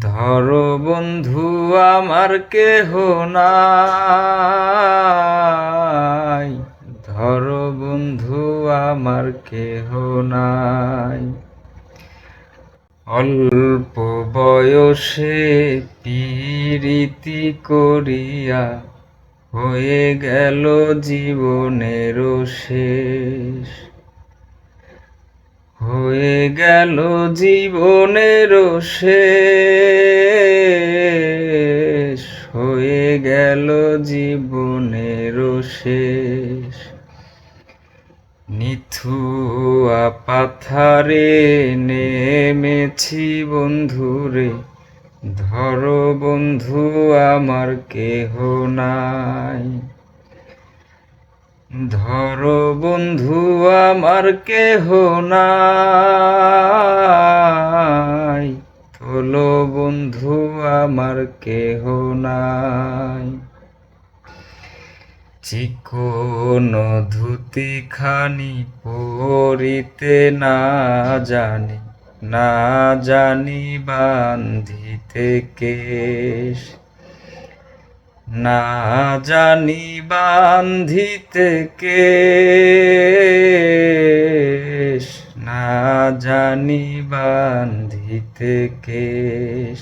ধরো বন্ধু, আমার কেহ নাই। ধরো বন্ধু, আমার কেহ নাই। অল্প বয়সে পীড়িতি করিয়া হয়ে গেল জীবনের শেষ। গেল জীবনের শেষ, হয়ে গেল জীবনের শেষ। নিথুয়া পাথারে নেমেছি বন্ধুরে, ধরো বন্ধু আমার কেহ নাই। ধরো বন্ধু আমার কেহ নাই। তোলো বন্ধু আমার কেহ নাই। চিকন ধুতি খানি পরিতে না জানি না জানি বান্ধিতে কেশ। না জানি বান্ধিতে কেশ না জানি বান্ধিতে কেশ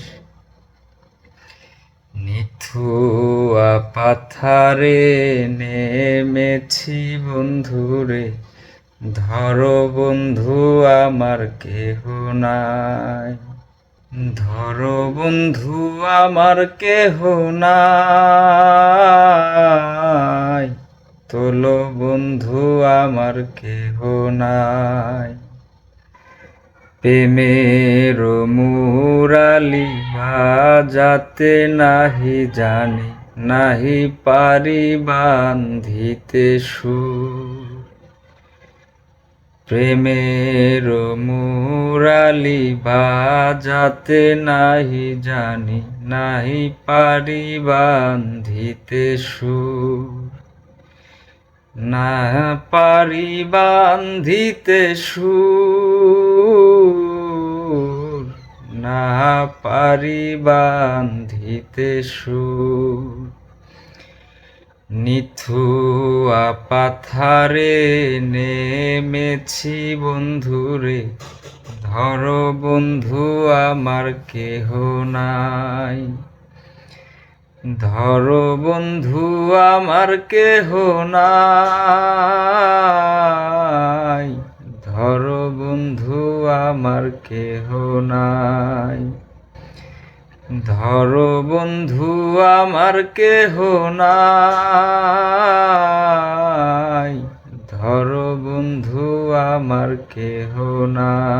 নিথুয়া পাথারে নেমেছি বন্ধুরে। ধরো বন্ধু আমার কেহ নাই। ধরো বন্ধু, আমার কেহ নাই। তোলো বন্ধু, আমার কেহ নাই। প্রেমের মুরালি বাজাতে নাহি জানি, নাহি পারি বান্ধিতে সুর। প্রেমের মুরালি বাজাতে নাহি জানি, নাহি পারি বান্ধিতে সুর। না পারি বান্ধিতে সুর, না পারি বান্ধিতে সুর। নিথুয়া পাথারে নেমেছি বন্ধুরে। ধরো বন্ধু, আমার কেহ নাই। ধরো বন্ধু, আমার কেহ নাই। ধরো বন্ধু, আমার কেহ নাই। ধরো বন্ধু আমার কেহ নাই। ধর বন্ধু আমার কেহ নাই।